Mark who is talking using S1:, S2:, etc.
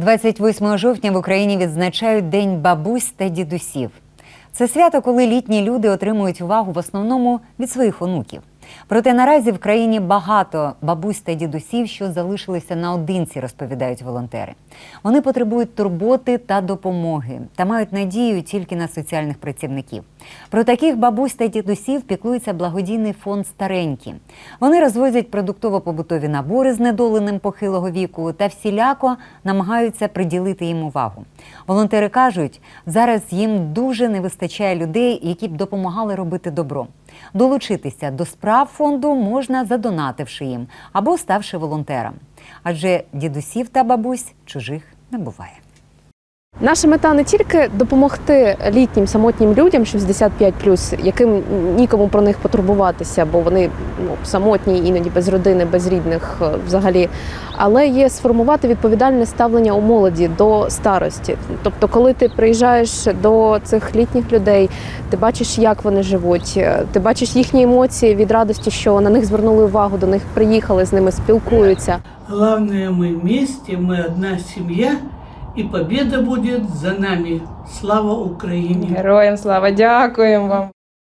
S1: 28 жовтня в Україні відзначають День бабусь та дідусів. Це свято, коли літні люди отримують увагу в основному від своїх онуків. Проте наразі в країні багато бабусь та дідусів, що залишилися наодинці, розповідають волонтери. Вони потребують турботи та допомоги та мають надію тільки на соціальних працівників. Про таких бабусь та дідусів піклується благодійний фонд Старенькі. Вони розвозять продуктово-побутові набори з недоленим похилого віку та всіляко намагаються приділити їм увагу. Волонтери кажуть, зараз їм дуже не вистачає людей, які б допомагали робити добро. Долучитися до справ фонду можна задонативши їм або ставши волонтером. Адже дідусів та бабусь чужих не буває.
S2: Наша мета не тільки допомогти літнім самотнім людям 65+, яким нікому про них потурбуватися, бо вони ну, самотні, іноді без родини, без рідних е, взагалі, але є сформувати відповідальне ставлення у молоді до старості. Тобто, коли ти приїжджаєш до цих літніх людей, ти бачиш, як вони живуть, е, ти бачиш їхні емоції від радості, що на них звернули увагу, до них приїхали, з ними спілкуються.
S3: Главное, мы вместе, мы одна семья, и победа будет за нами. Слава Україні!
S4: Героям слава, дякуємо вам.